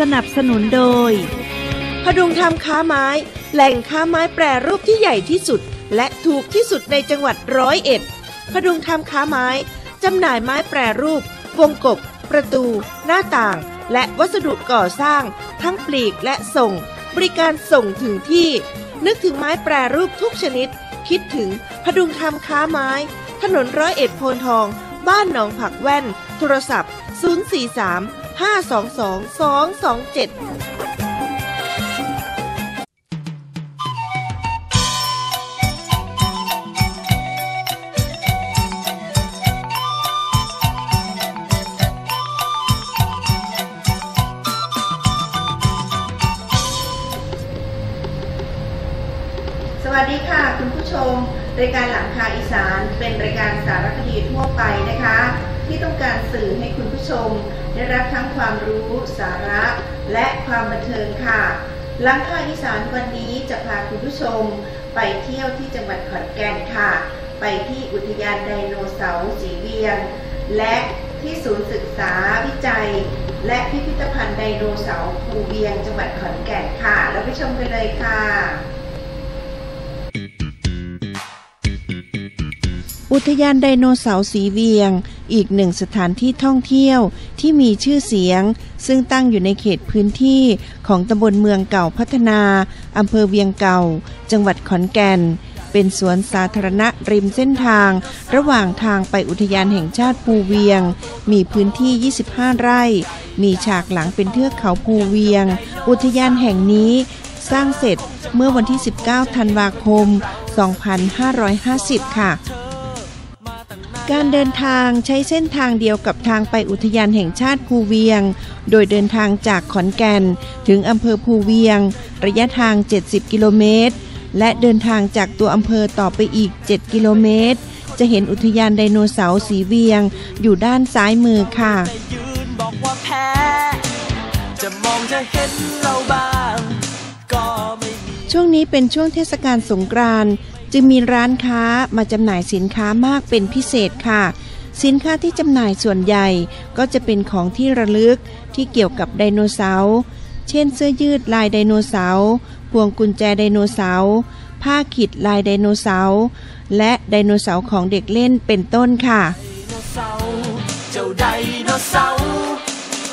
สนับสนุนโดย พดุงทำค้าไม้ แหล่งค้าไม้แปรรูปที่ใหญ่ที่สุด และถูกที่สุดในจังหวัดร้อยเอ็ด พดุงทำค้าไม้ จำหน่ายไม้แปรรูป วงกบ ประตู หน้าต่าง และวัสดุก่อสร้าง ทั้งปลีกและส่ง บริการส่งถึงที่ นึกถึงไม้แปรรูปทุกชนิด คิดถึงพดุงทำค้าไม้ ถนนร้อยเอ็ดโพนทอง บ้านหนองผักแว่น โทรศัพท์ 043 522 227สวัสดีค่ะ คุณผู้ชม รายการหลังคาอีสาน เป็นรายการสารคดีทั่วไปนะคะ ที่ต้องการสื่อให้คุณผู้ชม ได้รับทั้งความรู้สาระ และความบันเทิงค่ะหลังคาอีสานวันนี้จะพาคุณผู้ชม ไปเที่ยวที่จังหวัดขอนแก่นค่ะ ไปที่อุทยานไดโนเสาร์สีเวียง และที่ศูนย์ศึกษาวิจัย และพิพิธภัณฑ์ไดโนเสาร์ภูเวียง จังหวัดขอนแก่นค่ะเราไปชมกันเลยค่ะอุทยานไดโนเสาร์สีเวียง อีกหนึ่งสถานที่ท่องเที่ยวที่มีชื่อเสียง ซึ่งตั้งอยู่ในเขตพื้นที่ของตำบลเมืองเก่าพัฒนาอำเภอเวียงเก่า จังหวัดขอนแก่น เป็นสวนสาธารณะริมเส้นทาง ระหว่างทางไปอุทยานแห่งชาติภูเวียง มีพื้นที่ 25 ไร่ มีฉากหลังเป็นเทือกเขาภูเวียง อุทยานแห่งนี้สร้างเสร็จเมื่อวันที่ 19 ธันวาคม 2550 ค่ะ การเดินทางใช้เส้นทางเดียวกับทางไปอุทยานแห่งชาติภูเวียง โดยเดินทางจากขอนแก่น ถึงอำเภอภูเวียง ระยะทาง 70 กิโลเมตร และเดินทางจากตัวอำเภอต่อไปอีก 7 กิโลเมตร จะเห็นอุทยานไดโนเสาร์สีเวียง อยู่ด้านซ้ายมือค่ะ จะมองจะเห็นเราบ้างก็ไม่ช่วงนี้เป็นช่วงเทศกาลสงกรานต์ จึงมีร้านค้ามาจำหน่ายสินค้ามากเป็นพิเศษค่ะ สินค้าที่จำหน่ายส่วนใหญ่ก็จะเป็นของที่ระลึกที่เกี่ยวกับไดโนเสาร์เช่นเสื้อยืดลายไดโนเสาร์พวงกุญแจไดโนเสาร์ผ้าขิดลายไดโนเสาร์และไดโนเสาร์ของเด็กเล่นเป็นต้นค่ะเจ้าไดโนเสาร์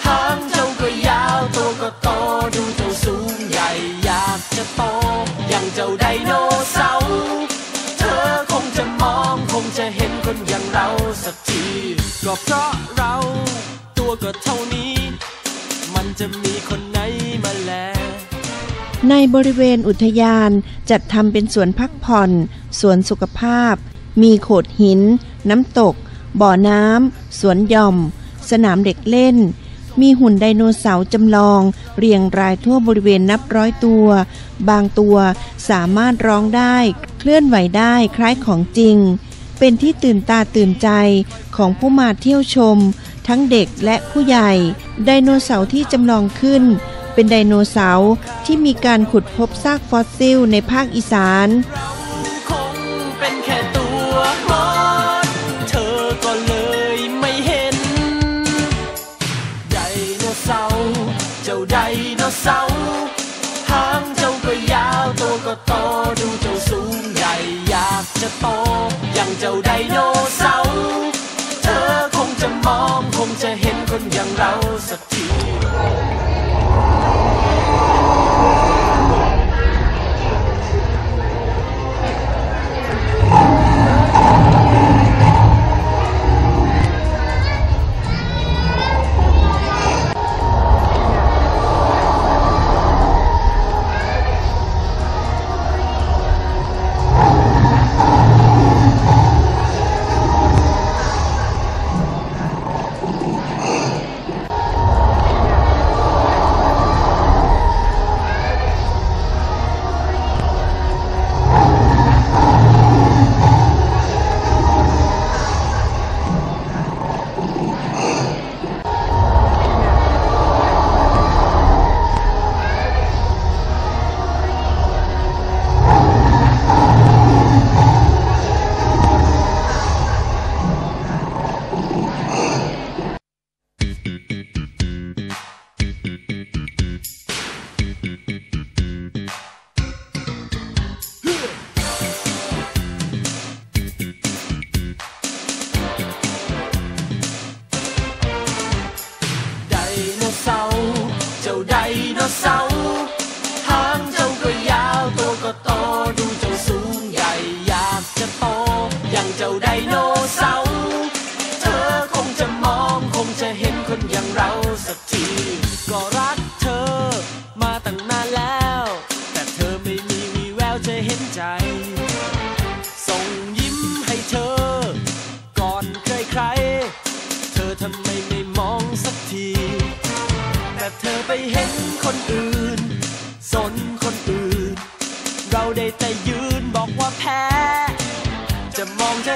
หางเจ้าก็ยาวตัวก็โตดูเจ้าสูงใหญ่อยากจะโตอย่างเจ้าไดโน จะเห็นคนอย่างเราสักที ก็เพราะเราตัวก็เท่านี้ มันจะมีคนไหนมาแล ในบริเวณอุทยานจัดทำเป็นสวนพักผ่อนสวนสุขภาพ มีโขดหิน น้ำตก บ่อน้ำสวนหย่อม สนามเด็กเล่นมีหุ่นไดโนเสาร์จำลอง เรียงรายทั่วบริเวณนับร้อยตัว บางตัวสามารถร้องได้ เคลื่อนไหวได้คล้ายของจริง เป็นที่ตื่นตาตื่นใจของผู้มาเที่ยวชม ทั้งเด็กและผู้ใหญ่ ไดโนเสาร์ที่จำลองขึ้น เป็นไดโนเสาร์ที่มีการขุดพบซากฟอสซิลในภาคอีสานเราคงเป็นแค่ตัวมอดเธอก็เลยไม่เห็นไดโนเสาหางเจ้าก็ยาวตัวก็โตดูเจ้าสูงใหญ่อยากจะโต เจ้าไดโนเสาร์เธอคงจะมองคงจะเห็นคนอย่างเราสักที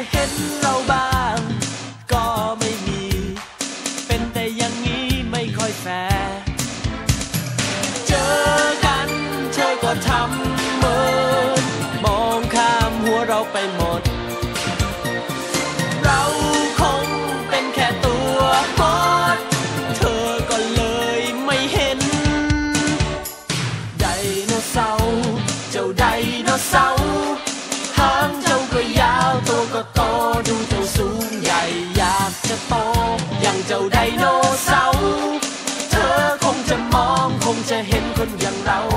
I can't. ไดโนเสาร์ เธอคงจะมองคงจะเห็นคนอย่างเรา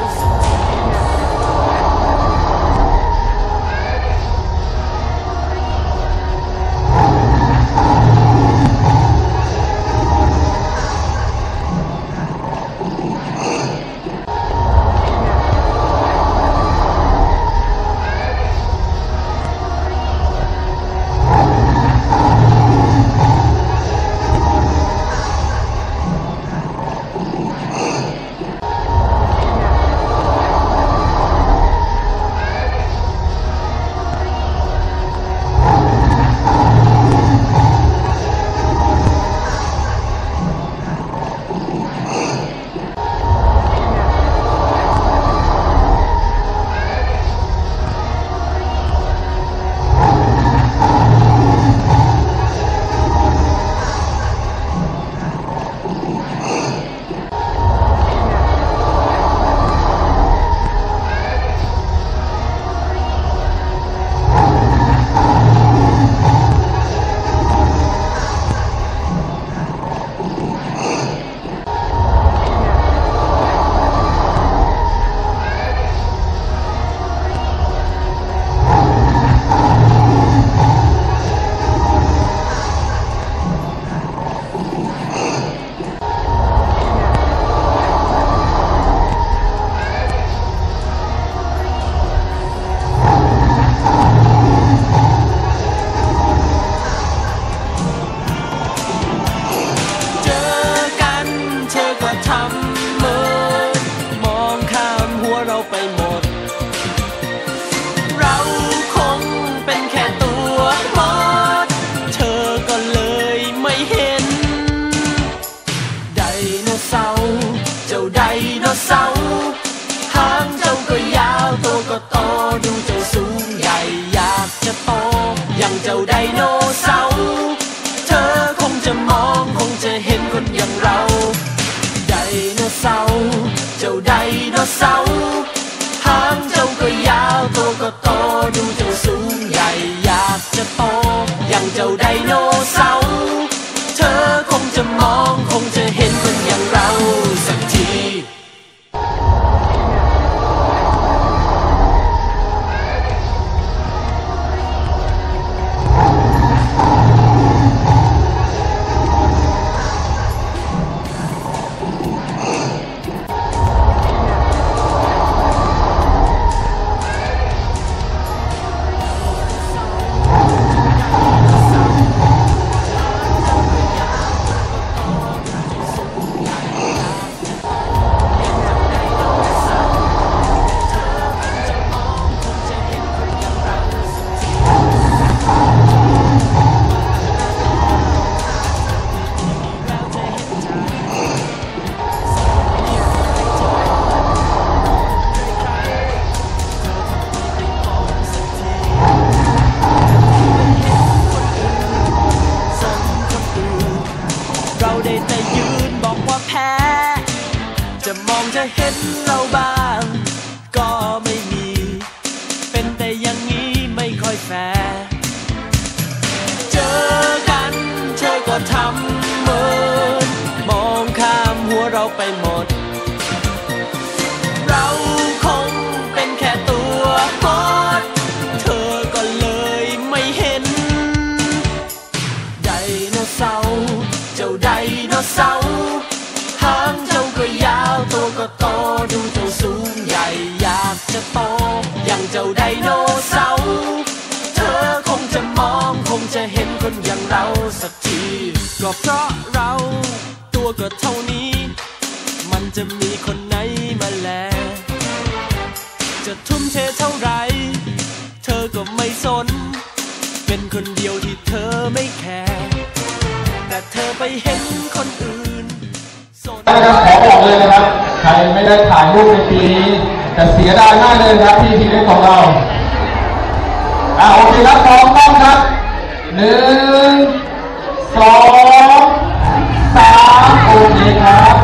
几多手，坦洲佢也多個多，要做數藝也一多，人就第多手。 จะโตอย่างเจ้าไดโนเสาร์เธอคงจะมองคงจะเห็นคนอย่างเราสักที ก็เพราะเราตัวก็เท่านี้ มันจะมีคนไหนมาแล จะทุ่มเทเท่าไร เธอก็ไม่สน เป็นคนเดียวที่เธอไม่แคร์แต่เธอไปเห็นคนอื่น ได้ครับขอบอกเลยนะครับ ใครไม่ได้ถ่ายรูปในปีนี้ แต่เสียดายมากเลยครับที่ทีเล็กของเรา อ่าโอเคครับพร้อมต้องครับหนึ่งสองสามโอเคครับ